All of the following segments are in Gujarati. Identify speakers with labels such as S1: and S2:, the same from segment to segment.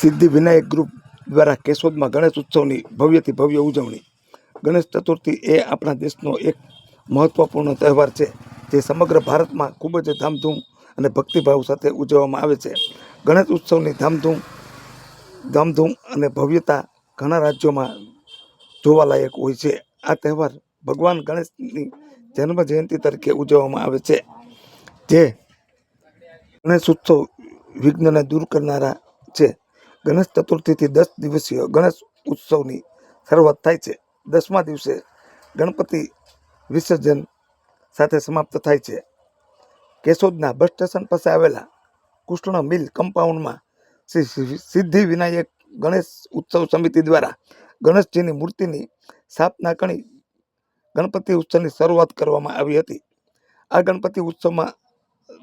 S1: સિદ્ધિ વિનાયક ગ્રુપ દ્વારા કેશોદમાં ગણેશ ઉત્સવની ભવ્યથી ભવ્ય ઉજવણી. ગણેશ ચતુર્થી એ આપણા દેશનો એક મહત્વપૂર્ણ તહેવાર છે, જે સમગ્ર ભારતમાં ખૂબ જ ધામધૂમ અને ભક્તિભાવ સાથે ઉજવવામાં આવે છે. ગણેશ ઉત્સવની ધામધૂમ ધામધૂમ અને ભવ્યતા ઘણા રાજ્યોમાં જોવાલાયક હોય છે. આ તહેવાર ભગવાન ગણેશની જન્મ જયંતિ તરીકે ઉજવવામાં આવે છે, જે ગણેશ ઉત્સવ વિઘ્નને દૂર કરનારા છે. ગણેશ ચતુર્થીથી દસ દિવસીય ગણેશ ઉત્સવની શરૂઆત થાય છે. દસમા દિવસે ગણપતિ વિસર્જન સાથે સમાપ્ત થાય છે. કેશોદના બસ સ્ટેશન પાસે આવેલા કૃષ્ણ મિલ કમ્પાઉન્ડમાં શ્રી સિદ્ધિ વિનાયક ગણેશ ઉત્સવ સમિતિ દ્વારા ગણેશજીની મૂર્તિની સ્થાપના કરી ગણપતિ ઉત્સવની શરૂઆત કરવામાં આવી હતી. આ ગણપતિ ઉત્સવમાં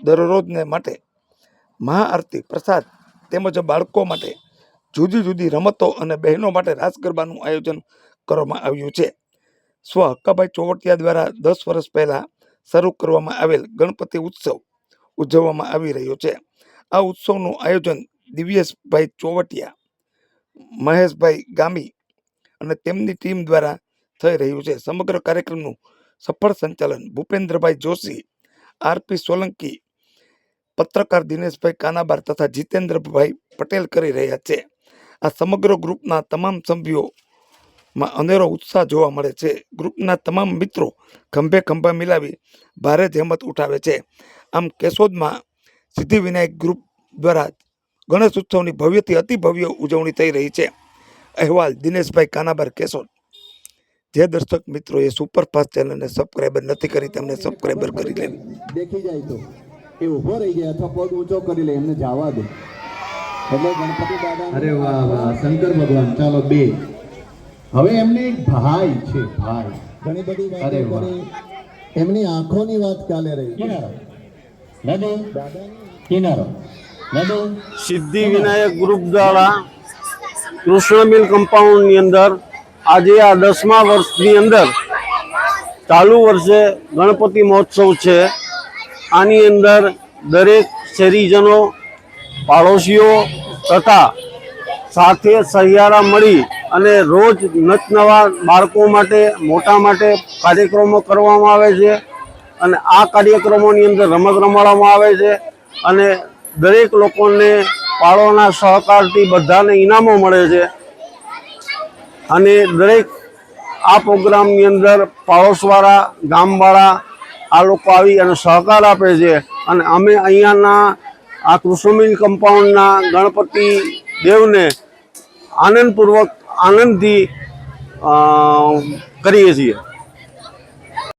S1: દરરોજને માટે મહાઆરતી પ્રસાદ તેમજ બાળકો માટે જુદી જુદી રમતો અને બહેનો માટે રાસ ગરબાનું આયોજન કરવામાં આવ્યું છે. સ્વ હક્કાભાઈ ચોવટિયા દ્વારા દસ વર્ષ પહેલા શરૂ કરવામાં આવેલ ગણપતિ ઉત્સવ ઉજવવામાં આવી રહ્યો છે. આ ઉત્સવનું આયોજન દિવ્યેશભાઈ ચોવટિયા, મહેશભાઈ ગામી અને તેમની ટીમ દ્વારા થઈ રહ્યું છે. સમગ્ર કાર્યક્રમનું સફળ સંચાલન ભૂપેન્દ્રભાઈ જોશી, આરપી સોલંકી, પત્રકાર દિનેશભાઈ કાનાબાર તથા જીતેન્દ્રભાઈ પટેલ કરી રહ્યા છે. આ સમગ્ર ગ્રુપના તમામ સભ્યોમાં અનેરો ઉત્સાહ જોવા મળે છે. ગ્રુપના તમામ મિત્રો ખંભે ખંભા મિલાવી ભારે જહેમત ઉઠાવે છે. આમ કેશોદમાં સિદ્ધિવિનાયક ગ્રુપ દ્વારા ગણેશ ઉત્સવની ભવ્યથી અતિ ભવ્ય ઉજવણી થઈ રહી છે. અહેવાલ દિનેશભાઈ કાનાબર કેશોદ. જે દર્શક મિત્રોએ સુપરફાસ્ટ ચેનલને સબસ્ક્રાઈબર નથી કરી તેમને સબસ્ક્રાઈબર કરી લેવી
S2: દેખી જાય તો. એ ઊભો રહી જાય અથવા પગ ઊંચો કરી લે, એમને જવા દે. એટલે ગણપતિ દાદા અરે વાહ વાહ શંકર ભગવાન ચાલો બે. હવે એમને એક ભાઈ છે ભાઈ. ઘણી બધી વાતો કરી. એમની આંખોની વાત કાલે રહી. કિનારો? દાદા કિનારો. દાદા
S3: સિદ્ધિ વિનાયક ગ્રુપ દ્વારા કૃષ્ણ મિલ કમ્પાઉન્ડની અંદર આજે આ દસમા વર્ષની અંદર ચાલુ વર્ષે ગણપતિ મહોત્સવ છે. આની અંદર દરેક શહેરીજનો પાડોશીઓ તથા સાથે સહિયારા મળી અને રોજ નવા બાળકો માટે, મોટા માટે કાર્યક્રમો કરવામાં આવે છે અને આ કાર્યક્રમોની અંદર રમત રમાડવામાં આવે છે અને દરેક લોકોને પાળોના સહકારથી બધાને ઇનામો મળે છે. અને દરેક આ પ્રોગ્રામની અંદર પાડોશવાળા, ગામવાળા આ લોકો આવી અને સહકાર આપે છે. અને અમે અહીંયાના આ કૃષ્ણમિલ કમ્પાઉન્ડના ગણપતિ દેવને આનંદપૂર્વક આનંદથી કરીએ છીએ.